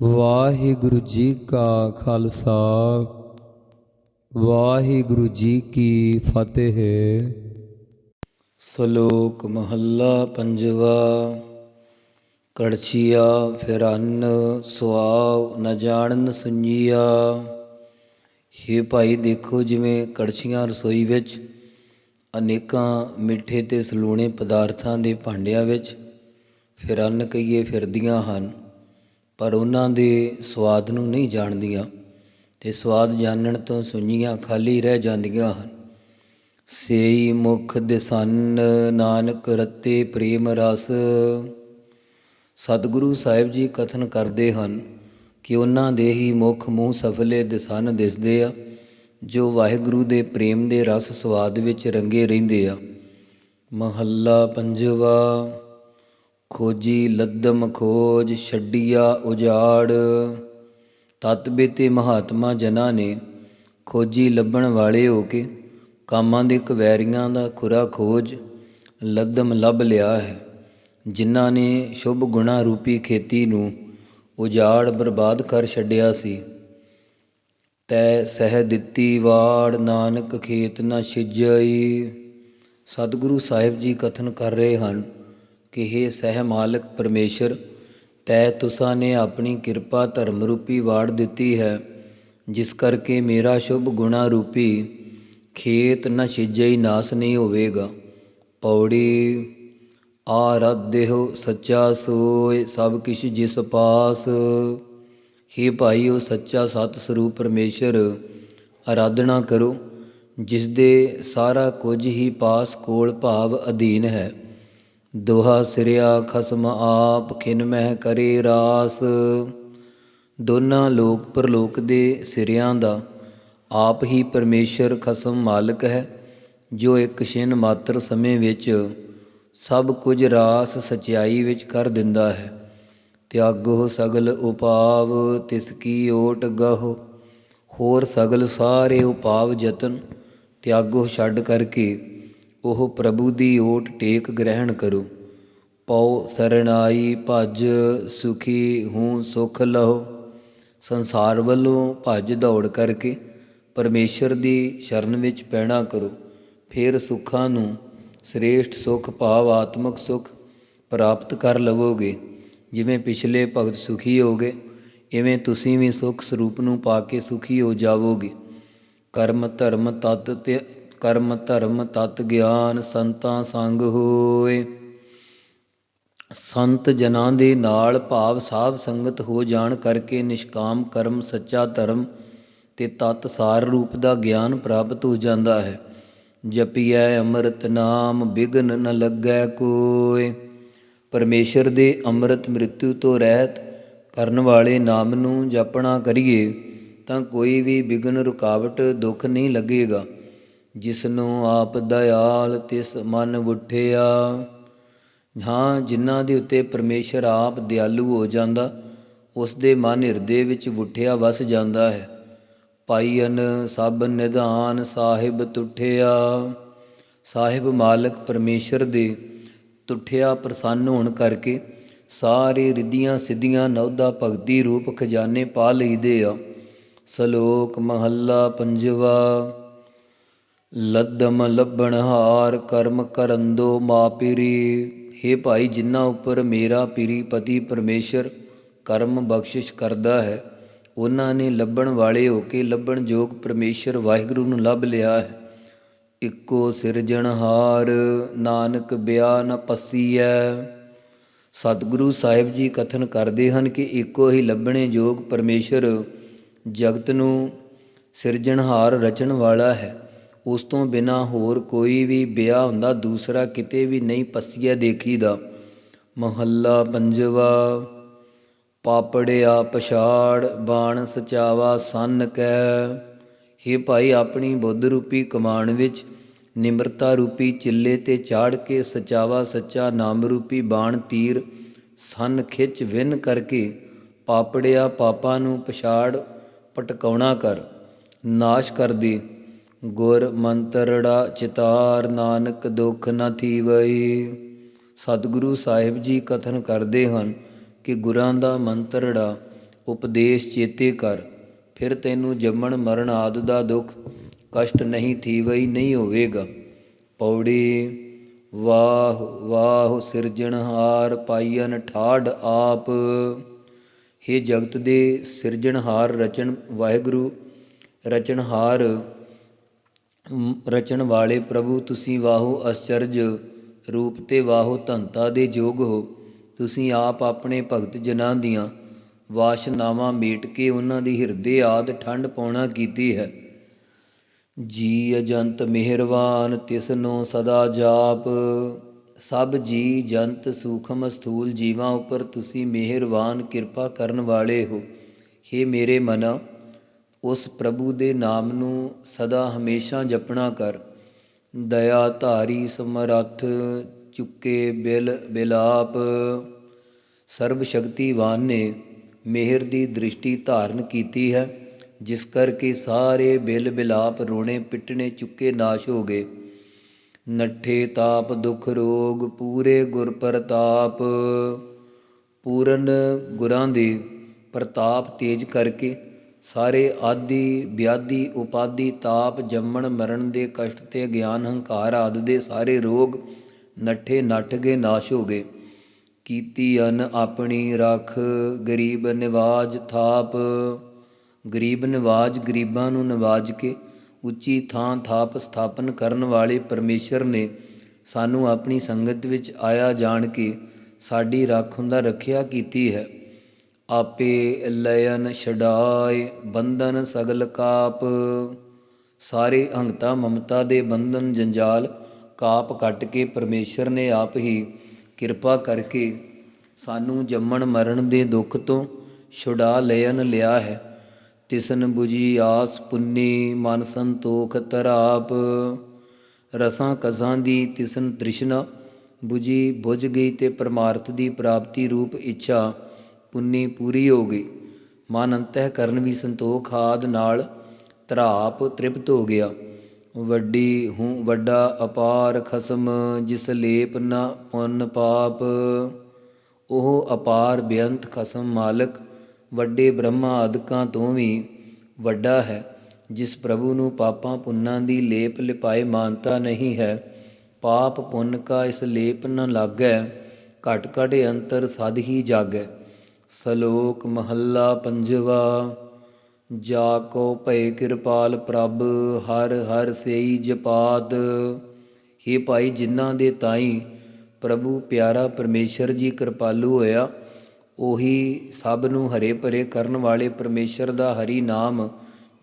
ਵਾਹਿਗੁਰੂ ਜੀ ਕਾ ਖਾਲਸਾ, ਵਾਹਿਗੁਰੂ ਜੀ ਕੀ ਫਤਿਹ। ਸ਼ਲੋਕ ਮਹੱਲਾ ਪੰਜਵਾ, ਕੜਛੀਆ ਫਿਰਨ ਸੁਆਵ ਨ ਜਾਣਨ ਸੁਣੀਆ ਹੇ ਭਾਈ ਦੇਖੋ ਜਿਵੇਂ ਕੜਛੀਆਂ ਰਸੋਈ ਵਿੱਚ ਅਨੇਕਾਂ ਮਿੱਠੇ ਤੇ ਸਲੂਣੇ ਪਦਾਰਥਾਂ ਦੇ ਭਾਂਡਿਆਂ ਵਿੱਚ ਫਿਰਨ ਕਹੀਏ ਫਿਰਦੀਆਂ ਹਨ। ਪਰ ਉਹਨਾਂ ਦੇ ਸਵਾਦ ਨੂੰ ਨਹੀਂ ਜਾਣਦੀਆਂ ਤੇ ਸਵਾਦ ਜਾਣਨ ਤੋਂ ਸੁਣੀਆਂ ਖਾਲੀ ਰਹਿ ਜਾਂਦੀਆਂ ਹਨ। ਸੇਈ ਮੁਖ ਦਿਸਨ ਨਾਨਕ ਰਤੇ ਪ੍ਰੇਮ ਰਸ। ਸਤਿਗੁਰੂ ਸਾਹਿਬ ਜੀ ਕਥਨ ਕਰਦੇ ਹਨ ਕਿ ਉਹਨਾਂ ਦੇ ਹੀ ਮੁਖ ਮੂੰਹ ਸਫਲੇ ਦਿਸਨ ਦਿਸਦੇ ਆ, ਜੋ ਵਾਹਿਗੁਰੂ ਦੇ ਪ੍ਰੇਮ ਦੇ ਰਸ ਸਵਾਦ ਵਿੱਚ ਰੰਗੇ ਰਹਿੰਦੇ ਆ। ਮਹੱਲਾ ਪੰਜਵਾ ਖੋਜੀ ਲੱਦਮ ਖੋਜ, ਛੱਡੀਆ ਉਜਾੜ। ਤਤਬੇ ਬੇਤੇ ਮਹਾਤਮਾ ਜਨਾਂ ਨੇ ਖੋਜੀ ਲੱਭਣ ਵਾਲੇ ਹੋ ਕੇ ਕਾਮਾਂ ਦੇ ਕਵੈਰੀਆਂ ਦਾ ਖੁਰਾ ਖੋਜ, ਲੱਦਮ ਲੱਭ ਲਿਆ ਹੈ। ਜਿਨ੍ਹਾਂ ਨੇ ਸ਼ੁਭ ਗੁਣਾ ਰੂਪੀ ਖੇਤੀ ਨੂੰ ਉਜਾੜ ਬਰਬਾਦ ਕਰ ਛੱਡਿਆ ਸੀ। ਤੈ ਸਹਿ ਦਿੱਤੀ ਵਾੜ, ਨਾਨਕ ਖੇਤ ਨਾ ਛਿਜਈ ਸਤਿਗੁਰੂ ਸਾਹਿਬ ਜੀ ਕਥਨ ਕਰ ਰਹੇ ਹਨ ਕਿ हे ਸਹਿ ਮਾਲਕ ਪਰਮੇਸ਼ਰ, ਤੈ ਤੁਸਾਂ ਨੇ ਆਪਣੀ ਕਿਰਪਾ ਧਰਮ ਰੂਪੀ ਵਾੜ ਦਿੱਤੀ ਹੈ, ਜਿਸ ਕਰਕੇ ਮੇਰਾ ਸ਼ੁਭ ਗੁਣਾ ਰੂਪੀ ਖੇਤ ਨ ਛਿਜਈ ਨਾਸ ਨਹੀਂ ਹੋਵੇਗਾ। ਪੌੜੀ ਆਰਾਧਿਓ ਸੱਚਾ ਸੋਏ ਸਭ ਕਿਛ ਜਿਸ ਪਾਸ। हे ਭਾਈ ਉਹ ਸੱਚਾ ਸਤ ਸਰੂਪ ਪਰਮੇਸ਼ਰ ਆਰਾਧਨਾ ਕਰੋ ਜਿਸ ਦੇ ਸਾਰਾ ਕੁਝ ਹੀ ਪਾਸ ਕੋਲ ਭਾਵ ਅਧੀਨ ਹੈ। ਦੋਹਾ ਸਿਰਿਆ ਖਸਮ ਆਪ ਖਿਨ ਮਹਿ ਕਰੇ ਰਾਸ। ਦੋਨਾਂ ਲੋਕ ਪਰਲੋਕ ਦੇ ਸਿਰਿਆਂ ਦਾ, ਆਪ ਹੀ ਪਰਮੇਸ਼ਰ ਖਸਮ ਮਾਲਕ ਹੈ, ਜੋ ਇੱਕ ਛਿਨ ਮਾਤਰ ਸਮੇਂ ਵਿੱਚ ਸਭ ਕੁਝ ਰਾਸ ਸਚਾਈ ਵਿੱਚ ਕਰ ਦਿੰਦਾ ਹੈ। ਤਿਆਗੋ ਸਗਲ ਉਪਾਵ, ਤਿਸ ਕੀ ਓਟ ਗਹੁ, ਹੋਰ ਸਗਲ ਸਾਰੇ ਉਪਾਵ ਯਤਨ ਤਿਆਗੋ ਛੱਡ ਕਰਕੇ ਉਹ ਪ੍ਰਭੂ ਦੀ ਓਟ ਟੇਕ ਗ੍ਰਹਿਣ ਕਰੋ। ਪਉ ਸਰਣਾਈ ਭਜ ਸੁਖੀ ਹੂੰ ਸੁਖ ਲਹੋ। ਸੰਸਾਰ ਵੱਲੋਂ ਭੱਜ ਦੌੜ ਕਰਕੇ ਪਰਮੇਸ਼ਰ ਦੀ ਸ਼ਰਨ ਵਿੱਚ ਪੈਣਾ ਕਰੋ। ਫਿਰ ਸੁੱਖਾਂ ਨੂੰ ਸ੍ਰੇਸ਼ਟ ਸੁਖ ਭਾਵ ਆਤਮਿਕ ਸੁਖ ਪ੍ਰਾਪਤ ਕਰ ਲਵੋਗੇ। ਜਿਵੇਂ ਪਿਛਲੇ ਭਗਤ ਸੁਖੀ ਹੋਗੇ ਇਵੇਂ ਤੁਸੀਂ ਵੀ ਸੁਖ ਸਰੂਪ ਨੂੰ ਪਾ ਕੇ ਸੁਖੀ ਹੋ ਜਾਵੋਗੇ। ਕਰਮ ਧਰਮ ਤਤ ਤੇ ਕਰਮ ਧਰਮ ਤਤ ਗਿਆਨ ਸੰਤਾਂ ਸੰਗ ਹੋਏ। ਸੰਤ ਜਨਾਂ ਦੇ ਨਾਲ ਭਾਵ ਸਾਧ ਸੰਗਤ ਹੋ ਜਾਣ ਕਰਕੇ ਨਿਸ਼ਕਾਮ ਕਰਮ ਸੱਚਾ ਧਰਮ ਤੇ ਤਤ ਸਾਰ ਰੂਪ ਦਾ ਗਿਆਨ ਪ੍ਰਾਪਤ ਹੋ ਜਾਂਦਾ ਹੈ। ਜਪੀਐ ਅੰਮ੍ਰਿਤ ਨਾਮ ਬਿਗਨ ਨ ਲੱਗੈ ਕੋਏ। ਪਰਮੇਸ਼ਰ ਦੇ ਅੰਮ੍ਰਿਤ ਮ੍ਰਿਤੂ ਤੋਂ ਰਹਿਤ ਕਰਨ ਵਾਲੇ ਨਾਮ ਨੂੰ ਜਪਣਾ ਕਰੀਏ ਤਾਂ ਕੋਈ ਵੀ ਬਿਗਨ ਰੁਕਾਵਟ ਦੁੱਖ ਨਹੀਂ ਲੱਗੇਗਾ। ਜਿਸ ਨੂੰ ਆਪ ਦਇਆਲ ਤਿਸ ਮਨ ਉਠਿਆ। ਹਾਂ, ਜਿਨ੍ਹਾਂ ਦੇ ਉੱਤੇ ਪਰਮੇਸ਼ਰ ਆਪ ਦਿਆਲੂ ਹੋ ਜਾਂਦਾ, ਉਸ ਦੇ ਮਨ ਹਿਰਦੇ ਵਿੱਚ ਉਠਿਆ ਵਸ ਜਾਂਦਾ ਹੈ। ਪਾਈਨ ਸਭ ਨਿਧਾਨ ਸਾਹਿਬ ਤੁਠਿਆ। ਸਾਹਿਬ ਮਾਲਕ ਪਰਮੇਸ਼ਰ ਦੇ ਤੁਠਿਆ ਪ੍ਰਸੰਨ ਹੋਣ ਕਰਕੇ ਸਾਰੇ ਰਿੱਧੀਆਂ ਸਿੱਧੀਆਂ ਨੌਦਾ ਭਗਤੀ ਰੂਪ ਖਜ਼ਾਨੇ ਪਾ ਲਈਦੇ ਆ। ਸ਼ਲੋਕ ਮਹੱਲਾ ਪੰਜਵਾ। ਲੱਦਮ ਲੱਭਣ ਹਾਰ ਕਰਮ ਕਰੰਦੋ ਮਾਪਿਰੀ हे ਭਾਈ, ਜਿਨ੍ਹਾਂ ਉੱਪਰ ਮੇਰਾ ਪੀਰੀ ਪਤੀ ਪਰਮੇਸ਼ਰ ਕਰਮ ਬਖਸ਼ਿਸ਼ ਕਰਦਾ ਹੈ, ਉਹਨਾਂ ਨੇ ਲੱਭਣ ਵਾਲੇ ਹੋ ਕੇ ਲੱਭਣ ਯੋਗ ਪਰਮੇਸ਼ਰ ਵਾਹਿਗੁਰੂ ਨੂੰ ਲੱਭ ਲਿਆ ਹੈ। ਇੱਕੋ ਸਿਰਜਣਹਾਰ ਨਾਨਕ ਬਿਆ ਨ ਪਸੀਐ। ਸਤਿਗੁਰੂ ਸਾਹਿਬ ਜੀ ਕਥਨ ਕਰਦੇ ਹਨ ਕਿ ਇੱਕੋ ਹੀ ਲੱਭਣੇ ਯੋਗ ਪਰਮੇਸ਼ਰ ਜਗਤ ਨੂੰ ਸਿਰਜਣਹਾਰ ਰਚਣ ਵਾਲਾ ਹੈ। ਉਸ ਤੋਂ ਬਿਨਾ ਹੋਰ ਕੋਈ ਵੀ ਵਿਆਹ ਹੁੰਦਾ, ਦੂਸਰਾ ਕਿਤੇ ਵੀ ਨਹੀਂ ਪਸੀਆ ਦੇਖੀਦਾ। ਮਹੱਲਾ ਪੰਜਵਾ, ਪਾਪੜਿਆ ਪਛਾੜ, ਬਾਣ ਸਚਾਵਾ ਸੰਨ ਕੈ ਹੇ ਭਾਈ, ਆਪਣੀ ਬੁੱਧ ਰੂਪੀ ਕਮਾਣ ਵਿੱਚ ਨਿਮਰਤਾ ਰੂਪੀ ਚਿੱਲੇ ਤੇ ਚਾੜ ਕੇ ਸਚਾਵਾ ਸੱਚਾ ਨਾਮ ਰੂਪੀ ਬਾਣ ਤੀਰ ਸੰਨ ਖਿੱਚ ਵਿਨ ਕਰਕੇ ਪਾਪੜਿਆ ਪਾਪਾਂ ਨੂੰ ਪਛਾੜ, ਪਟਕਾਉਣਾ ਕਰ। ਨਾਸ਼ ਕਰ ਦੇ। ਗੁਰ ਮੰਤਰੜਾ ਚਿਤਾਰ ਨਾਨਕ ਦੁਖ ਨਾ ਥੀਵਈ ਸਤਿਗੁਰੂ ਸਾਹਿਬ ਜੀ ਕਥਨ ਕਰਦੇ ਹਨ ਕਿ ਗੁਰਾਂ ਦਾ ਮੰਤਰੜਾ ਉਪਦੇਸ਼ ਚੇਤੇ ਕਰ, ਫਿਰ ਤੈਨੂੰ ਜੰਮਣ ਮਰਨ ਆਦ ਦਾ ਦੁੱਖ, ਕਸ਼ਟ ਨਹੀਂ ਥੀਵਈ ਨਹੀਂ ਹੋਵੇਗਾ। ਪੌੜੀ, ਵਾਹ ਵਾਹ ਸਿਰਜਣਹਾਰ ਪਾਈਨ ਠਾੜ ਆਪ। हे ਜਗਤ ਦੇ ਸਿਰਜਣਹਾਰ ਰਚਨ ਵਾਹਿਗੁਰੂ, ਰਚਨਹਾਰ ਰਚਣ ਵਾਲੇ ਪ੍ਰਭੂ, ਤੁਸੀਂ ਵਾਹੋ ਅਚਰਜ ਰੂਪ ਤੇ ਵਾਹੋ ਧੰਤਾ ਦੇ ਯੋਗ ਹੋ। ਤੁਸੀਂ ਆਪ ਆਪਣੇ ਭਗਤ ਜਨਾਂ ਦੀਆਂ ਵਾਸ਼ਨਾਵਾਂ ਮੇਟ ਕੇ ਉਹਨਾਂ ਦੀ ਹਿਰਦੇ ਆਦ ਠੰਡ ਪਾਉਣਾ ਕੀਤੀ ਹੈ। ਜੀ ਅਜੰਤ ਮਿਹਰਵਾਨ, ਤਿਸਨੋ ਸਦਾ ਜਾਪ। ਸਭ ਜੀ ਜੰਤ ਸੂਖਮ ਸਥੂਲ ਜੀਵਾਂ ਉੱਪਰ ਤੁਸੀਂ ਮਿਹਰਵਾਨ ਕਿਰਪਾ ਕਰਨ ਵਾਲੇ ਹੋ। हे ਮੇਰੇ ਮਨਾ ਉਸ ਪ੍ਰਭੂ ਦੇ ਨਾਮ ਨੂੰ ਸਦਾ ਹਮੇਸ਼ਾ ਜਪਣਾ ਕਰ। ਦਇਆ ਧਾਰੀ ਸਮਰੱਥ ਚੁੱਕੇ ਬਿਲ ਬਿਲਾਪ। ਸਰਬ ਸ਼ਕਤੀਵਾਨ ਨੇ ਮਿਹਰ ਦੀ ਦ੍ਰਿਸ਼ਟੀ ਧਾਰਨ ਕੀਤੀ ਹੈ, ਜਿਸ ਕਰਕੇ ਸਾਰੇ ਬਿਲ ਬਿਲਾਪ ਰੋਣੇ ਪਿੱਟਣੇ ਚੁੱਕੇ ਨਾਸ਼ ਹੋ ਗਏ। ਨੱਠੇ ਤਾਪ ਦੁਖ ਰੋਗ ਪੂਰੇ ਗੁਰ ਪ੍ਰਤਾਪ। ਪੂਰਨ ਗੁਰਾਂ ਦੇ ਪ੍ਰਤਾਪ ਤੇਜ ਕਰਕੇ ਸਾਰੇ ਆਦੀ, ਵਿਆਦੀ, ਉਪਾਦੀ, ਤਾਪ, ਜੰਮਣ, ਮਰਨ ਦੇ ਕਸ਼ਟ ਤੇ ਗਿਆਨ, ਹੰਕਾਰ ਆਦਿ ਦੇ ਸਾਰੇ ਰੋਗ ਨੱਠੇ ਨੱਠ ਗਏ, ਨਾਸ਼ ਹੋ ਗਏ। ਕੀਤੀ ਅਨ ਆਪਣੀ ਰੱਖ, ਗਰੀਬ ਨਿਵਾਜ ਥਾਪ। ਗਰੀਬ ਨਿਵਾਜ ਗਰੀਬਾਂ ਨੂੰ ਨਿਵਾਜ ਕੇ ਉੱਚੀ ਥਾਂ ਥਾਪ ਸਥਾਪਨ ਕਰਨ ਵਾਲੇ ਪਰਮੇਸ਼ਰ ਨੇ ਸਾਨੂੰ ਆਪਣੀ ਸੰਗਤ ਵਿੱਚ ਆਇਆ ਜਾਣ ਕੇ ਸਾਡੀ ਰੱਖ ਹੁੰਦਾ ਰੱਖਿਆ ਕੀਤੀ ਹੈ। ਆਪੇ ਲਯਨ ਛਡਾਏ ਬੰਧਨ ਸਗਲ ਕਾਪ। ਸਾਰੇ ਹੰਗਤਾ ਮਮਤਾ ਦੇ ਬੰਧਨ ਜੰਜਾਲ, ਕਾਪ ਕੱਟ ਕੇ ਪਰਮੇਸ਼ਰ ਨੇ ਆਪ ਹੀ ਕਿਰਪਾ ਕਰਕੇ ਸਾਨੂੰ ਜੰਮਣ ਮਰਨ ਦੇ ਦੁੱਖ ਤੋਂ ਛੁਡਾ ਲੈਨ ਲਿਆ ਹੈ। ਤਿਸਨ 부ਜੀ ਆਸ ਪੁੰਨੀ ਮਨ ਸੰਤੋਖ ਤਰਾਪ। ਰਸਾਂ ਕਸਾਂ ਦੀ ਤਿਸਨ ਤ੍ਰਿਸ਼ਨਾ 부ਜੀ ਬੁਝ ਗਈ ਤੇ ਪਰਮਾਰਥ ਦੀ ਪ੍ਰਾਪਤੀ ਰੂਪ ਇੱਛਾ। ਪੁੰਨੀ ਪੂਰੀ ਹੋ ਗਈ। ਮਨ ਅੰਤਹਿ ਕਰਨ ਵੀ ਸੰਤੋਖ ਆਦ ਨਾਲ ਤਰਾਪ ਤ੍ਰਿਪਤ ਹੋ ਗਿਆ। ਵੱਡੀ ਹੂੰ, ਵੱਡਾ ਅਪਾਰ ਖਸਮ ਜਿਸ ਲੇਪ ਨਾ ਪੁੰਨ ਪਾਪ। ਉਹ ਅਪਾਰ ਬੇਅੰਤ ਖਸਮ ਮਾਲਕ, ਵੱਡੇ ਬ੍ਰਹਮਾ ਆਦਿਕਾਂ ਤੋਂ ਵੀ ਵੱਡਾ ਹੈ, ਜਿਸ ਪ੍ਰਭੂ ਨੂੰ ਪਾਪਾਂ ਪੁੰਨਾਂ ਦੀ ਲੇਪ ਲਿਪਾਏ ਮਾਨਤਾ ਨਹੀਂ ਹੈ। ਪਾਪ ਪੁੰਨ ਕਾ ਇਸ ਲੇਪ ਨ ਲਾਗੈ, ਘਟ ਘਟ ਅੰਤਰ ਸਦ ਹੀ ਜਾਗੈ। ਸਲੋਕ ਮਹੱਲਾ ਪੰਜਵਾ, ਜਾ ਕੋ ਭਏ ਕਿਰਪਾਲ ਪ੍ਰਭ, ਹਰ ਹਰ ਸੇਈ ਜਪਾਤ हे ਭਾਈ, ਜਿਨ੍ਹਾਂ ਦੇ ਤਾਈ ਪ੍ਰਭੂ ਪਿਆਰਾ ਪਰਮੇਸ਼ਰ ਜੀ ਕਿਰਪਾਲੂ ਹੋਇਆ, ਉਹੀ ਸਭ ਨੂੰ ਹਰੇ ਭਰੇ ਕਰਨ ਵਾਲੇ ਪਰਮੇਸ਼ਰ ਦਾ ਹਰੀ ਨਾਮ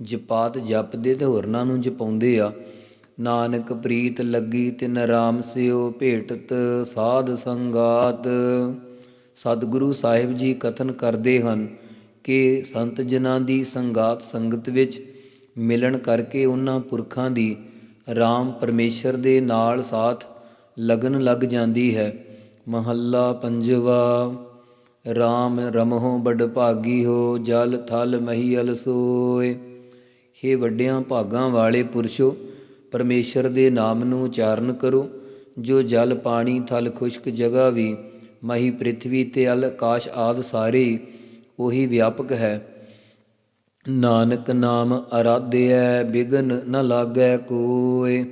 ਜਪਾਤ ਜਪਦੇ ਤੇ ਹੋਰਨਾਂ ਨੂੰ ਜਪਾਉਂਦੇ ਆ। ਨਾਨਕ ਪ੍ਰੀਤ ਲੱਗੀ ਤਿਨ ਰਾਮ ਸਿਓ ਭੇਟਤ ਸਾਧ ਸੰਗਾਤ। ਸਤਿਗੁਰੂ ਸਾਹਿਬ ਜੀ ਕਥਨ ਕਰਦੇ ਹਨ ਕਿ ਸੰਤ ਜਨਾਂ ਦੀ ਸੰਗਾਤ ਸੰਗਤ ਵਿੱਚ ਮਿਲਣ ਕਰਕੇ ਉਹਨਾਂ ਪੁਰਖਾਂ ਦੀ RAM ਪਰਮੇਸ਼ਰ ਦੇ ਨਾਲ ਸਾਥ ਲਗਨ ਲੱਗ ਜਾਂਦੀ ਹੈ। ਮਹੱਲਾ ਪੰਜਵਾ RAM ਰਮਹੁ ਬੜ ਭਾਗੀ ਹੋ, ਜਲ ਥਲ ਮਹੀਲ ਸੋਏ। हे ਵੱਡਿਆਂ ਭਾਗਾਂ ਵਾਲੇ ਪੁਰਸ਼ੋ, ਪਰਮੇਸ਼ਰ ਦੇ ਨਾਮ ਨੂੰ ਉਚਾਰਨ ਕਰੋ, ਜੋ ਜਲ ਪਾਣੀ ਥਲ ਖੁਸ਼ਕ ਜਗ੍ਹਾ ਵੀ ਮਹੀ ਪ੍ਰਿਥਵੀ ਤੇ ਅਲ ਆਕਾਸ਼ ਆਦ ਸਾਰੇ, ਉਹੀ ਵਿਆਪਕ ਹੈ। ਨਾਨਕ ਨਾਮ ਅਰਾਧਿਐ, ਬਿਗਨ ਨ ਲਾਗੈ ਕੋਏ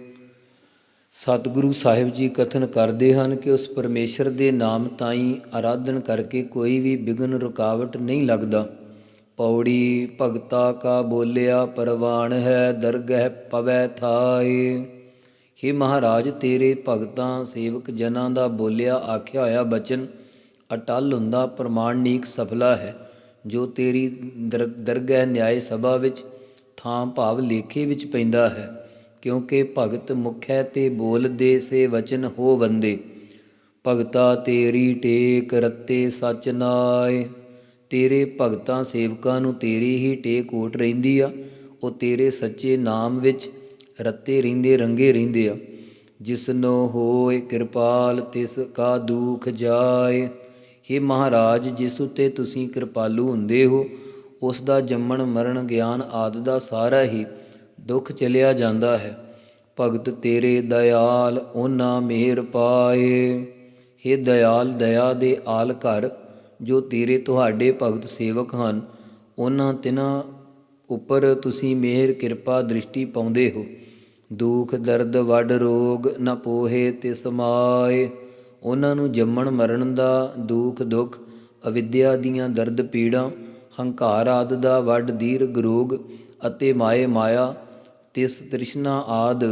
ਸਤਿਗੁਰੂ ਸਾਹਿਬ ਜੀ ਕਥਨ ਕਰਦੇ ਹਨ ਕਿ ਉਸ ਪਰਮੇਸ਼ਰ ਦੇ ਨਾਮ ਤਾਈ ਆਰਾਧਨ ਕਰਕੇ ਕੋਈ ਵੀ ਬਿਗਨ ਰੁਕਾਵਟ ਨਹੀਂ ਲੱਗਦਾ। ਪੌੜੀ ਭਗਤਾ ਕਾ ਬੋਲਿਆ, ਪਰਵਾਨ ਹੈ, ਦਰਗਹਿ ਪਵੈ ਥਾਏ। हे ਮਹਾਰਾਜ, ਤੇਰੇ ਭਗਤਾਂ ਸੇਵਕ ਜਨਾਂ ਦਾ ਬੋਲਿਆ ਆਖਿਆ ਹੋਇਆ ਬਚਨ, ਅਟਲ ਹੁੰਦਾ ਪ੍ਰਮਾਣਿਕ ਸਫਲਾ ਹੈ, ਜੋ ਤੇਰੀ ਦਰ- ਦਰਗਹਿ ਨਿਆਏ ਸਭਾ ਵਿੱਚ ਥਾਂ ਭਾਵ ਲੇਖੇ ਵਿੱਚ ਪੈਂਦਾ ਹੈ, ਕਿਉਂਕਿ ਭਗਤ ਮੁਖੈ ਤੇ ਬੋਲਦੇ ਸੇ ਵਚਨ ਹੋ ਬੰਦੇ ਭਗਤਾ ਤੇਰੀ ਟੇਕ ਰਤੇ ਸਚ ਨਾਏ, ਤੇਰੇ ਭਗਤਾਂ ਸੇਵਕਾਂ ਨੂੰ ਤੇਰੀ ਹੀ ਟੇਕ ਓਟ ਰਹਿੰਦੀ ਆ, ਉਹ ਤੇਰੇ ਸੱਚੇ ਨਾਮ ਵਿੱਚ ਰੱਤੇ ਰਹਿੰਦੇ, ਰੰਗੇ ਰਹਿੰਦੇ ਆ। ਜਿਸਨੋ ਹੋਏ ਕਿਰਪਾਲ, ਤਿਸ ਕਾ ਦੁਖ ਜਾਏ। हे ਮਹਾਰਾਜ, ਜਿਸ ਉਤੇ ਤੁਸੀਂ ਕਿਰਪਾਲੂ ਹੁੰਦੇ ਹੋ, ਉਸ ਦਾ ਜੰਮਣ, ਮਰਨ, ਗਿਆਨ ਆਦ ਦਾ ਸਾਰਾ ਹੀ ਦੁੱਖ ਚਲਿਆ ਜਾਂਦਾ ਹੈ। ਭਗਤ ਤੇਰੇ ਦਇਆਲ ਉਹਨਾਂ ਮਿਹਰ ਪਾਏ। हे ਦਇਆਲ, ਦਇਆ ਦੇ ਆਲ ਘਰ, ਜੋ ਤੇਰੇ ਤੁਹਾਡੇ ਭਗਤ ਸੇਵਕ ਹਨ, ਉਹਨਾਂ ਤਿਨਾਂ ਉੱਪਰ ਤੁਸੀਂ ਮਿਹਰ, ਕਿਰਪਾ, ਦ੍ਰਿਸ਼ਟੀ ਪਾਉਂਦੇ ਹੋ। ਦੁਖ, ਦਰਦ, ਵੱਡ ਰੋਗ ਨ ਪੋਹੇ ਤੇ ਸਮਾਏ ਉਹਨਾਂ ਨੂੰ ਜੰਮਣ ਮਰਨ ਦਾ ਦੁਖ, ਦੁੱਖ, ਅਵਿਦਿਆ ਦੀਆਂ ਦਰਦ ਪੀੜਾਂ, ਹੰਕਾਰ ਆਦ ਦਾ ਵੱਡ ਦੀਰਘ ਰੋਗ ਅਤੇ ਮਾਏ ਮਾਇਆ, ਤਿਸ ਤ੍ਰਿਸ਼ਨਾ ਆਦ,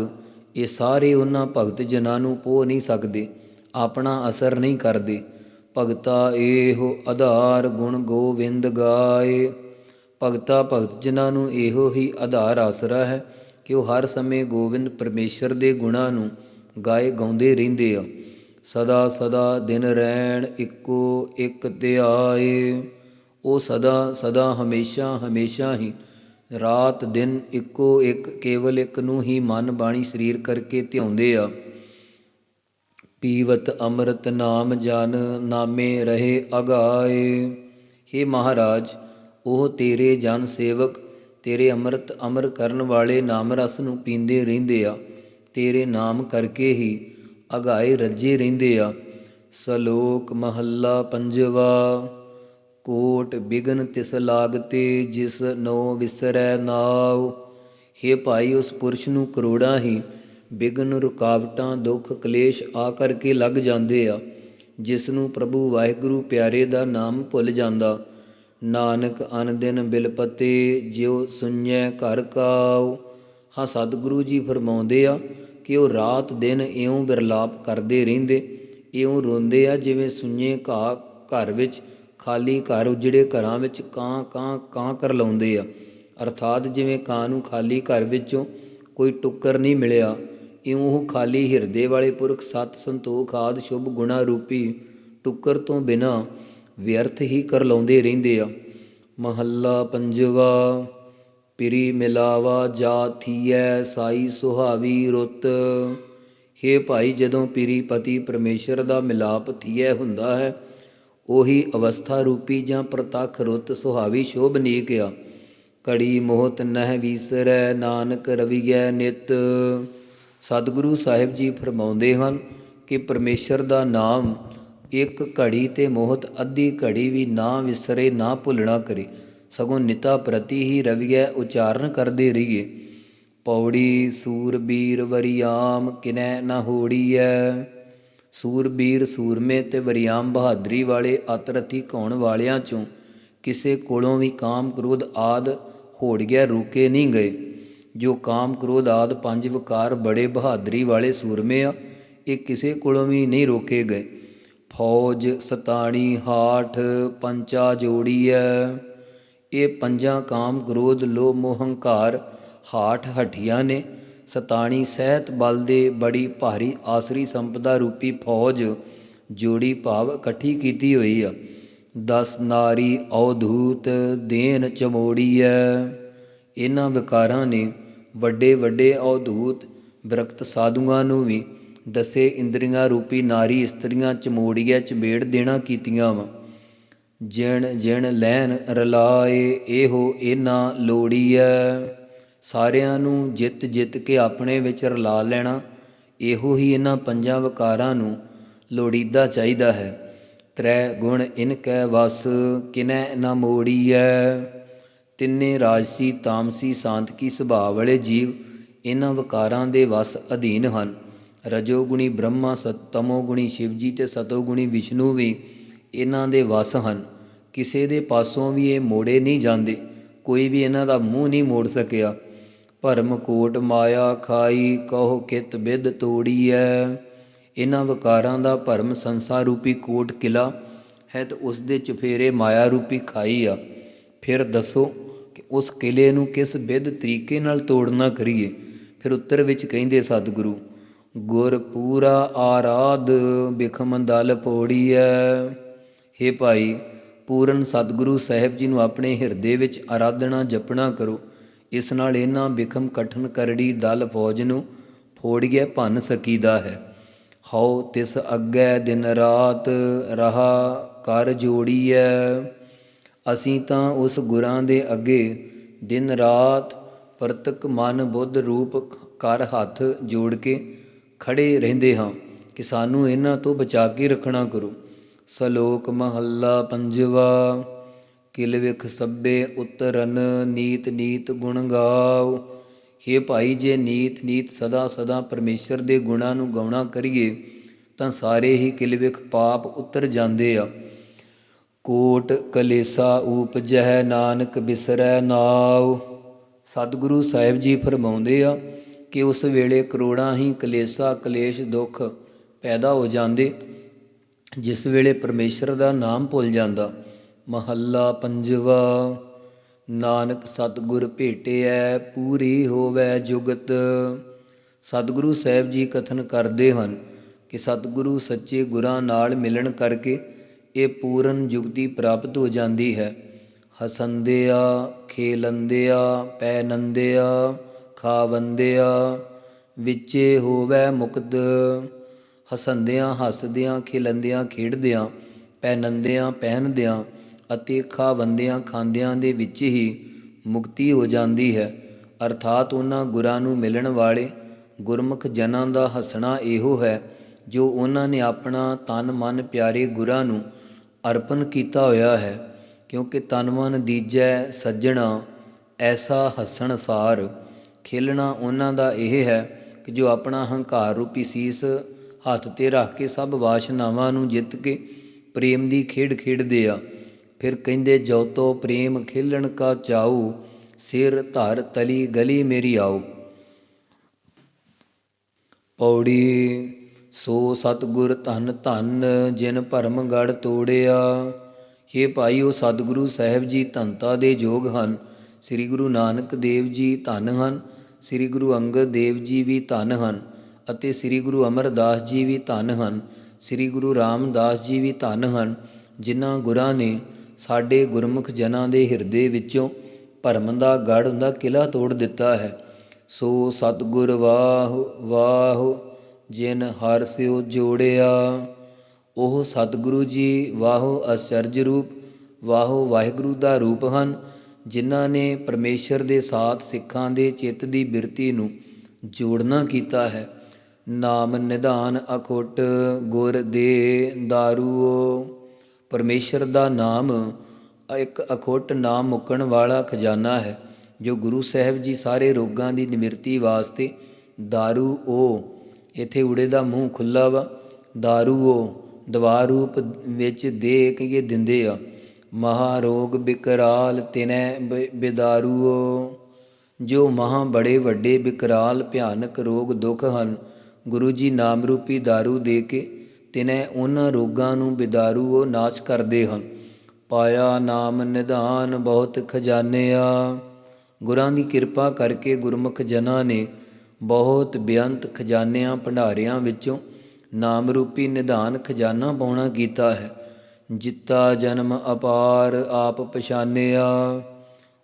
ਇਹ ਸਾਰੇ ਉਹਨਾਂ ਭਗਤ ਜਨਾਂ ਨੂੰ ਪੋ ਨਹੀਂ ਸਕਦੇ, ਆਪਣਾ ਅਸਰ ਨਹੀਂ ਕਰਦੇ। ਭਗਤਾ ਇਹੋ ਆਧਾਰ ਗੁਣ ਗੋਵਿੰਦ ਗਾਏ। ਭਗਤਾ ਭਗਤ ਜਨਾਂ ਨੂੰ ਇਹੋ ਹੀ ਆਧਾਰ ਆਸਰਾ ਹੈ ਕਿ ਉਹ ਹਰ ਸਮੇਂ ਗੋਬਿੰਦ ਪਰਮੇਸ਼ਰ ਦੇ ਗੁਣਾਂ ਨੂੰ ਗਾਏ ਗਾਉਂਦੇ ਰਹਿੰਦੇ ਆ। ਸਦਾ ਸਦਾ ਦਿਨ ਰਹਿਣ ਇੱਕੋ ਇੱਕ ਧਿਆਏ ਉਹ ਸਦਾ ਸਦਾ ਹਮੇਸ਼ਾ ਹਮੇਸ਼ਾ ਹੀ ਰਾਤ ਦਿਨ ਇੱਕੋ ਇੱਕ ਕੇਵਲ ਇੱਕ ਨੂੰ ਹੀ ਮਨ ਬਾਣੀ ਸਰੀਰ ਕਰਕੇ ਧਿਆਉਂਦੇ ਆ। ਪੀਵਤ ਅੰਮ੍ਰਿਤ ਨਾਮ ਜਨ ਨਾਮੇ ਰਹੇ ਅਗਾਏ। हे ਮਹਾਰਾਜ, ਉਹ ਤੇਰੇ ਜਨ ਸੇਵਕ ਤੇਰੇ ਅੰਮ੍ਰਿਤ ਅਮਰ ਕਰਨ ਵਾਲੇ ਨਾਮ ਰਸ ਨੂੰ ਪੀਂਦੇ ਰਹਿੰਦੇ ਆ, ਤੇਰੇ ਨਾਮ ਕਰਕੇ ਹੀ ਅਗਾਏ ਰੱਜੇ ਰਹਿੰਦੇ ਆ। ਸਲੋਕ ਮਹੱਲਾ ਪੰਜਵਾ, ਕੋਟ ਬਿਗਨ ਤਿਸ ਲਾਗਤੇ ਜਿਸ ਨੋ ਵਿਸਰੈ ਨਾਉ। ਹੇ ਭਾਈ, ਉਸ ਪੁਰਸ਼ ਨੂੰ ਕਰੋੜਾਂ ਹੀ ਬਿਗਨ ਰੁਕਾਵਟਾਂ, ਦੁੱਖ ਕਲੇਸ਼ ਆ ਕਰਕੇ ਲੱਗ ਜਾਂਦੇ ਆ, ਜਿਸ ਨੂੰ ਪ੍ਰਭੂ ਵਾਹਿਗੁਰੂ ਪਿਆਰੇ ਦਾ ਨਾਮ ਭੁੱਲ ਜਾਂਦਾ। ਨਾਨਕ ਅਨ ਦਿਨ ਬਿਲਪਤੇ ਜਿਉ ਸੁਣੈ ਘਰ ਕਾਉ। ਹਾਂ, ਸਤਿਗੁਰੂ ਜੀ ਫਰਮਾਉਂਦੇ ਆ ਕਿ ਉਹ ਰਾਤ ਦਿਨ ਇਉਂ ਬਿਰਲਾਪ ਕਰਦੇ ਰਹਿੰਦੇ, ਇਉਂ ਰੋਂਦੇ ਆ ਜਿਵੇਂ ਸੁਣੇ ਘਾ, ਘਰ ਵਿੱਚ, ਖਾਲੀ ਘਰ ਉਜੜੇ ਘਰਾਂ ਵਿੱਚ ਕਾਂ ਕਾਂ ਕਾਂ ਕਰ ਲਾਉਂਦੇ ਆ। ਅਰਥਾਤ ਜਿਵੇਂ ਕਾਂ ਨੂੰ ਖਾਲੀ ਘਰ ਵਿੱਚੋਂ ਕੋਈ ਟੁੱਕਰ ਨਹੀਂ ਮਿਲਿਆ, ਇਉਂ ਉਹ ਖਾਲੀ ਹਿਰਦੇ ਵਾਲੇ ਪੁਰਖ ਸਤ ਸੰਤੋਖ ਆਦ ਸ਼ੁਭ ਗੁਣਾ ਰੂਪੀ ਟੁੱਕਰ ਤੋਂ ਬਿਨਾ ਵਿਅਰਥ ਹੀ ਕਰ ਲਾਉਂਦੇ ਰਹਿੰਦੇ ਆ। ਮਹੱਲਾ ਪੰਜਵਾ, ਪਿਰੀ ਮਿਲਾਵਾ ਜਾ ਥੀਐ ਸਾਈ ਸੁਹਾਵੀ ਰੁੱਤ। ਹੇ ਭਾਈ, ਜਦੋਂ ਪੀਰੀ ਪਤੀ ਪਰਮੇਸ਼ਰ ਦਾ ਮਿਲਾਪ ਥੀਐ ਹੁੰਦਾ ਹੈ, ਉਹੀ ਅਵਸਥਾ ਰੂਪੀ ਜਾਂ ਪ੍ਰਤੱਖ ਰੁੱਤ ਸੁਹਾਵੀ ਸ਼ੋਭਨੀਕ ਆ। ਕੜੀ ਮੋਹਤ ਨਹਿ ਵੀਸਰੈ, ਨਾਨਕ ਰਵੀਐ ਨਿਤ। ਸਤਿਗੁਰੂ ਸਾਹਿਬ ਜੀ ਫਰਮਾਉਂਦੇ ਹਨ ਕਿ ਪਰਮੇਸ਼ਰ ਦਾ ਨਾਮ ਇੱਕ ਘੜੀ ਤੇ ਮੋਹਤ ਅੱਧੀ ਘੜੀ ਵੀ ਨਾ ਵਿਸਰੇ, ਨਾ ਭੁੱਲਣਾ ਕਰੇ। ਸਗੋਂ ਨਿਤਾ ਪ੍ਰਤੀ ਹੀ ਰਵੀਐ, ਉਚਾਰਨ ਕਰਦੇ ਰਹੀਏ। ਪੌੜੀ ਸੂਰਬੀਰ ਵਰਿਆਮ ਕਿਨੈ ਨਾ ਹੋੜੀਐ। ਸੂਰਬੀਰ ਸੂਰਮੇ ਤੇ ਵਰਿਆਮ ਬਹਾਦਰੀ ਵਾਲੇ ਅਤਰਥੀ ਕੌਣ ਵਾਲਿਆਂ ਚੋਂ ਕਿਸੇ ਕੋਲੋਂ ਵੀ ਕਾਮ ਕ੍ਰੋਧ ਆਦ ਹੋੜ ਗਿਆ ਰੁਕੇ ਨਹੀਂ ਗਏ। ਜੋ ਕਾਮ ਕ੍ਰੋਧ ਆਦ ਪੰਜ ਵਿਕਾਰ ਬੜੇ ਬਹਾਦਰੀ ਵਾਲੇ ਸੂਰਮੇ ਆ, ਇਹ ਕਿਸੇ ਕੋਲੋਂ ਵੀ ਨਹੀਂ ਰੋਕੇ ਗਏ। ਫੌਜ ਸਤਾਣੀ ਹਾਠ ਪੰਚਾ ਜੋੜੀ ਹੈ ਇਹ ਪੰਜਾਂ ਕਾਮ ਕ੍ਰੋਧ, ਲੋਭ, ਮੋਹ, ਹੰਕਾਰ ਹਾਠ ਹਠੀਆਂ ਨੇ। ਸਤਾਣੀ ਸਹਿਤ ਬਲ ਦੇ ਬੜੀ ਭਾਰੀ ਆਸਰੀ ਸੰਪਦਾ ਰੂਪੀ ਫੌਜ ਜੋੜੀ ਭਾਵ ਇਕੱਠੀ ਕੀਤੀ ਹੋਈ ਆ। 10 ਨਾਰੀ ਔਧੂਤ ਦੇਨ ਹੈ ਇਹਨਾਂ ਵਿਕਾਰਾਂ ਨੇ ਵੱਡੇ ਵੱਡੇ ਔਧੂਤ, ਵਿਰਕਤ ਸਾਧੂਆਂ ਨੂੰ ਵੀ ਦਸੇ ਇੰਦਰੀਆਂ ਰੂਪੀ ਨਾਰੀ ਇਸਤਰੀਆਂ ਚਮੋੜੀਐ ਚਬੇੜ ਦੇਣਾ ਕੀਤੀਆਂ ਵਾ। ਜਿਣ ਜਿਣ ਲੈਨ ਰਲਾਏ, ਇਹੋ ਇਹਨਾਂ ਲੋੜੀਐ। ਸਾਰਿਆਂ ਨੂੰ ਜਿੱਤ ਜਿੱਤ ਕੇ ਆਪਣੇ ਵਿੱਚ ਰਲਾ ਲੈਣਾ, ਇਹੋ ਹੀ ਇਹਨਾਂ ਪੰਜਾਂ ਵਿਕਾਰਾਂ ਨੂੰ ਲੋੜੀਦਾ ਚਾਹੀਦਾ ਹੈ। ਤ੍ਰੈ ਗੁਣ ਇਨ ਕੈ ਵਸ, ਕਿਨੈ ਨਾ ਮੋੜੀਐ। ਤਿੰਨੇ ਰਾਜਸੀ ਤਾਮਸੀ ਸਾਂਤਕੀ ਸੁਭਾਅ ਵਾਲੇ ਜੀਵ, ਇਹਨਾਂ ਵਿਕਾਰਾਂ ਦੇ ਵਸ ਅਧੀਨ ਹਨ। ਰਜੋਗੁਣੀ ਬ੍ਰਹਮਾ ਸਤ, ਤਮੋਗੁਣੀ ਸ਼ਿਵਜੀ ਤੇ ਸਤੋਗੁਣੀ ਵਿਸ਼ਨੂੰ ਵੀ ਇਹਨਾਂ ਦੇ ਵਸ ਹਨ। ਕਿਸੇ ਦੇ ਪਾਸੋਂ ਵੀ ਇਹ ਮੋੜੇ ਨਹੀਂ ਜਾਂਦੇ, ਕੋਈ ਵੀ ਇਹਨਾਂ ਦਾ ਮੂੰਹ ਨਹੀਂ ਮੋੜ ਸਕਿਆ। ਭਰਮ ਕੋਟ ਮਾਇਆ ਖਾਈ, ਕਹੋ ਕਿਤ ਬਿਦ ਤੋੜੀਐ। ਇਹਨਾਂ ਵਿਕਾਰਾਂ ਦਾ ਭਰਮ ਸੰਸਾਰ ਰੂਪੀ ਕੋਟ ਕਿਲਾ, ਹੈ ਤੇ ਉਸ ਦੇ ਚੁਫੇਰੇ ਮਾਇਆ ਰੂਪੀ ਖਾਈ ਆ। ਫਿਰ ਦੱਸੋ ਕਿ ਉਸ ਕਿਲੇ ਨੂੰ ਕਿਸ ਵਿਧ ਤਰੀਕੇ ਨਾਲ ਤੋੜਨਾ ਕਰੀਏ? ਫਿਰ ਉੱਤਰ ਵਿੱਚ ਕਹਿੰਦੇ ਸਤਿਗੁਰੂ ਗੁਰ ਪੂਰਾ ਆਰਾਧ ਬਿਖਮ ਦਲ ਪੋੜੀਐ। ਹੇ ਭਾਈ, ਪੂਰਨ ਸਤਿਗੁਰੂ ਸਾਹਿਬ ਜੀ ਨੂੰ ਆਪਣੇ ਹਿਰਦੇ ਵਿੱਚ ਆਰਾਧਨਾ, ਜਪਣਾ ਕਰੋ। ਇਸ ਨਾਲ ਇਹਨਾਂ ਬਿਖਮ ਕਠਨ ਕਰੜੀ ਦਲ ਫੌਜ ਨੂੰ ਫੋੜੀਏ ਭੰਨ ਸਕੀਦਾ ਹੈ। ਹਉ ਤਿਸ ਅੱਗੇ ਦਿਨ ਰਾਤ ਰਹਾ ਕਰ ਜੋੜੀਐ। ਅਸੀਂ ਤਾਂ ਉਸ ਗੁਰਾਂ ਦੇ ਅੱਗੇ ਦਿਨ ਰਾਤ ਪ੍ਰਤਕ ਮਨ ਬੁੱਧ ਰੂਪ ਕਰ ਹੱਥ ਜੋੜ ਕੇ ਖੜੇ ਰਹਿੰਦੇ ਹਾਂ ਕਿ ਸਾਨੂੰ ਇਹਨਾਂ ਤੋਂ ਬਚਾ ਕੇ ਰੱਖਣਾ ਕਰੋ। ਸਲੋਕ ਮਹੱਲਾ ਪੰਜਵਾ, ਕਿਲ ਵਿਖ ਸੱਬੇ ਉਤਰਨ ਨੀਤ ਨੀਤ ਗੁਣ ਗਾਓ। हे ਭਾਈ, ਜੇ ਨੀਤ ਨੀਤ ਸਦਾ ਸਦਾ ਪਰਮੇਸ਼ਰ ਦੇ ਗੁਣਾਂ ਨੂੰ ਗਾਉਣਾ ਕਰੀਏ, ਤਾਂ ਸਾਰੇ ਹੀ ਕਿਲਵਿਖ ਪਾਪ ਉਤਰ ਜਾਂਦੇ ਆ। ਕੋਟ ਕਲੇਸਾ ਊਪਜਹਿ ਨਾਨਕ ਬਿਸਰੈ ਨਾਉ। ਸਤਿਗੁਰੂ ਸਾਹਿਬ ਜੀ ਫਰਮਾਉਂਦੇ ਆ ਕਿ ਉਸ ਵੇਲੇ ਕਰੋੜਾਂ ਹੀ ਕਲੇਸਾ, ਕਲੇਸ਼, ਦੁੱਖ ਪੈਦਾ ਹੋ ਜਾਂਦੇ, ਜਿਸ ਵੇਲੇ ਪਰਮੇਸ਼ਰ ਦਾ ਨਾਮ ਭੁੱਲ ਜਾਂਦਾ। ਮਹੱਲਾ ਪੰਜਵਾ, ਨਾਨਕ ਸਤਿਗੁਰ ਭੇਟਿਐ, ਪੂਰੀ ਹੋਵੈ ਜੁਗਤ। ਸਤਿਗੁਰੂ ਸਾਹਿਬ ਜੀ ਕਥਨ ਕਰਦੇ ਹਨ ਕਿ ਸਤਿਗੁਰੂ ਸੱਚੇ ਗੁਰਾਂ ਨਾਲ ਮਿਲਣ ਕਰਕੇ ਇਹ ਪੂਰਨ ਜੁਗਤੀ ਪ੍ਰਾਪਤ ਹੋ ਜਾਂਦੀ ਹੈ। ਹਸੰਦਿਆ, ਖੇਲੰਦਿਆ, ਪੈਨੰਦਿਆ ਖਾਵੰਦਿਆ ਵਿੱਚੇ ਹੋਵੈ ਮੁਕਤ। ਹਸੰਦਿਆਂ ਹੱਸਦਿਆਂ, ਖਿਲੰਦਿਆਂ ਖੇਡਦਿਆਂ, ਪਹਿਨੰਦਿਆਂ ਪਹਿਨਦਿਆਂ ਅਤੇ ਖਾਵੰਦਿਆਂ ਖਾਂਦਿਆਂ ਦੇ ਵਿੱਚ ਹੀ ਮੁਕਤੀ ਹੋ ਜਾਂਦੀ ਹੈ। ਅਰਥਾਤ ਉਹਨਾਂ ਗੁਰਾਂ ਨੂੰ ਮਿਲਣ ਵਾਲੇ ਗੁਰਮੁਖ ਜਨਾਂ ਦਾ ਹੱਸਣਾ ਇਹੋ ਹੈ, ਜੋ ਉਹਨਾਂ ਨੇ ਆਪਣਾ ਤਨ ਮਨ ਪਿਆਰੇ ਗੁਰਾਂ ਨੂੰ ਅਰਪਣ ਕੀਤਾ ਹੋਇਆ ਹੈ, ਕਿਉਂਕਿ ਤਨ ਮਨ ਦੀਜੈ ਸੱਜਣਾ, ਐਸਾ ਹੱਸਣ ਸਾਰ। ਖੇਲਣਾ ਉਹਨਾਂ ਦਾ ਇਹ ਹੈ ਕਿ ਜੋ ਆਪਣਾ ਹੰਕਾਰ ਰੂਪੀ ਸੀਸ ਹੱਥ ਤੇ ਰੱਖ ਕੇ ਸਭ ਵਾਸ਼ਨਾਵਾਂ ਨੂੰ ਜਿੱਤ ਕੇ ਪ੍ਰੇਮ ਦੀ ਖੇਡ ਖੇਡਦੇ ਆ, ਫਿਰ ਕਹਿੰਦੇ, ਜੋ ਤੋ ਪ੍ਰੇਮ ਖੇਲਣ ਕਾ ਚਾਉ ਸਿਰ ਧਰ ਤਲੀ ਗਲੀ ਮੇਰੀ ਆਓ ਪੌੜੀ, ਸੋ ਸਤਗੁਰ ਧੰਨ ਧੰਨ ਜਿਨ ਭਰਮ ਗੜ ਤੋੜਿਆ हे ਭਾਈਓ ਸਤਿਗੁਰੂ ਸਾਹਿਬ ਜੀ ਧੰਤਾ ਦੇ ਯੋਗ ਹਨ, ਸ੍ਰੀ ਗੁਰੂ ਨਾਨਕ ਦੇਵ ਜੀ ਧੰਨ ਹਨ। ਸ੍ਰੀ ਗੁਰੂ ਅੰਗਦ ਦੇਵ ਜੀ ਵੀ ਧੰਨ ਹਨ ਅਤੇ ਸ੍ਰੀ ਗੁਰੂ ਅਮਰਦਾਸ ਜੀ ਵੀ ਧੰਨ ਹਨ, ਸ੍ਰੀ ਗੁਰੂ ਰਾਮਦਾਸ ਜੀ ਵੀ ਧੰਨ ਹਨ, ਜਿਨ੍ਹਾਂ ਗੁਰਾਂ ਨੇ ਸਾਡੇ ਗੁਰਮੁਖ ਜਨਾਂ ਦੇ ਹਿਰਦੇ ਵਿੱਚੋਂ ਭਰਮ ਦਾ ਗੜ ਦਾ ਕਿਲਾ ਤੋੜ ਦਿੱਤਾ ਹੈ। ਸੋ ਸਤਿਗੁਰ ਵਾਹ ਵਾਹ, ਜਿਨ ਹਰ ਸਿਓ ਜੋੜਿਆ, ਉਹ ਸਤਿਗੁਰੂ ਜੀ ਵਾਹੋ ਅਚਰਜ ਰੂਪ, ਵਾਹੋ ਵਾਹਿਗੁਰੂ ਦਾ ਰੂਪ ਹਨ ਜਿਨ੍ਹਾਂ ਨੇ ਪਰਮੇਸ਼ਰ ਦੇ ਸਾਥ ਸਿੱਖਾਂ ਦੇ ਚਿੱਤ ਦੀ ਬਿਰਤੀ ਨੂੰ ਜੋੜਨਾ ਕੀਤਾ ਹੈ। ਨਾਮ ਨਿਧਾਨ ਅਖੋਟ ਗੁਰ ਦੇ ਦਾਰੂਓ। ਪਰਮੇਸ਼ਰ ਦਾ ਨਾਮ ਇੱਕ ਅਖੋਟ ਨਾਮ ਮੁਕਣ ਵਾਲਾ ਖਜ਼ਾਨਾ ਹੈ, ਜੋ ਗੁਰੂ ਸਾਹਿਬ ਜੀ ਸਾਰੇ ਰੋਗਾਂ ਦੀ ਨਿਮਰਤੀ ਵਾਸਤੇ ਦਾਰੂ ਓ ਇਥੇ ਉੜੇ ਦਾ ਮੂੰਹ ਖੁੱਲਾ ਵਾ। ਦਾਰੂ ਉਹ ਦਵਾ ਰੂਪ ਵਿੱਚ ਦੇ ਕੇ ਦਿੰਦੇ ਆ। ਮਹਾ ਰੋਗ ਬਿਕਰਾਲ ਤਿਨੈ ਬਿਦਾਰੂਓ। ਜੋ ਮਹਾ ਬੜੇ ਵੱਡੇ ਬਿਕਰਾਲ ਭਿਆਨਕ ਰੋਗ ਦੁੱਖ ਹਨ, ਗੁਰੂ ਜੀ ਨਾਮ ਰੂਪੀ दारू ਦੇ ਕੇ ਤਿਨੈ ਉਹਨਾਂ ਰੋਗਾਂ ਨੂੰ ਬਿਦਾਰੂਓ ਨਾਸ਼ ਕਰਦੇ ਹਨ। ਪਾਇਆ ਨਾਮ ਨਿਧਾਨ ਬਹੁਤ ਖਜ਼ਾਨਿਆ। ਗੁਰਾਂ ਦੀ ਕਿਰਪਾ ਕਰਕੇ ਗੁਰਮੁਖ ਜਨਾਂ ਨੇ ਬਹੁਤ ਬੇਅੰਤ ਖਜ਼ਾਨਿਆਂ ਭੰਡਾਰਿਆਂ ਵਿੱਚੋਂ ਨਾਮ ਰੂਪੀ ਨਿਧਾਨ ਖਜ਼ਾਨਾ ਪਾਉਣਾ ਕੀਤਾ ਹੈ। ਜਿੱਤਾ ਜਨਮ ਅਪਾਰ ਆਪ ਪਛਾਨਿਆ।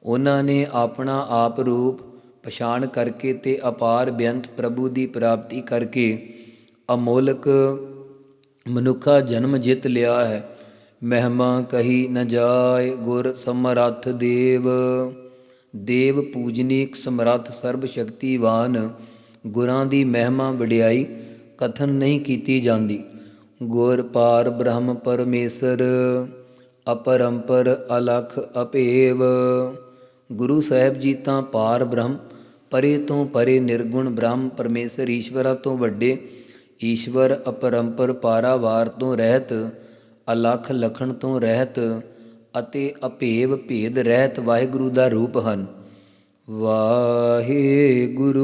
ਉਹਨਾਂ ਨੇ ਆਪਣਾ ਆਪ ਰੂਪ ਪਛਾਣ ਕਰਕੇ ਤੇ ਅਪਾਰ ਬੇਅੰਤ ਪ੍ਰਭੂ ਦੀ ਪ੍ਰਾਪਤੀ ਕਰਕੇ ਅਮੋਲਕ ਮਨੁੱਖਾ ਜਨਮ ਜਿੱਤ ਲਿਆ ਹੈ। ਮਹਿਮਾ ਕਹੀ ਨ ਜਾਏ ਗੁਰ ਸਮਰੱਥ ਦੇਵ। ਦੇਵ ਪੂਜਨੀਕ ਸਮਰੱਥ ਸਰਬ ਸ਼ਕਤੀਵਾਨ। ਗੁਰਾਂ ਦੀ ਮਹਿਮਾ ਵਡਿਆਈ ਕਥਨ ਨਹੀਂ ਕੀਤੀ ਜਾਂਦੀ। ਗੁਰ ਪਾਰ ਬ੍ਰਹਮ ਪਰਮੇਸ਼ਰ, ਅਪਰੰਪਰ ਅਲਖ ਅਪੇਵ। ਗੁਰੂ ਸਾਹਿਬ ਜੀ ਤਾਂ ਪਾਰ ਬ੍ਰਹਮ, ਪਰੇ ਤੋਂ ਪਰੇ ਨਿਰਗੁਣ ਬ੍ਰਹਮ, ਪਰਮੇਸ਼ਰ ਈਸ਼ਵਰਾ ਤੋਂ ਵੱਡੇ, ਈਸ਼ਵਰ ਅਪਰੰਪਰ ਪਾਰਾਵਾਰ ਤੋਂ ਰਹਿਤ, ਅਲਖ ਲਖਣ ਤੋਂ ਰਹਿਤ ਅਤੇ ਅਭੇਵ ਭੇਦ ਰਹਿਤ ਵਾਹਿਗੁਰੂ ਦਾ ਰੂਪ ਹਨ। ਵਾਹਿਗੁਰੂ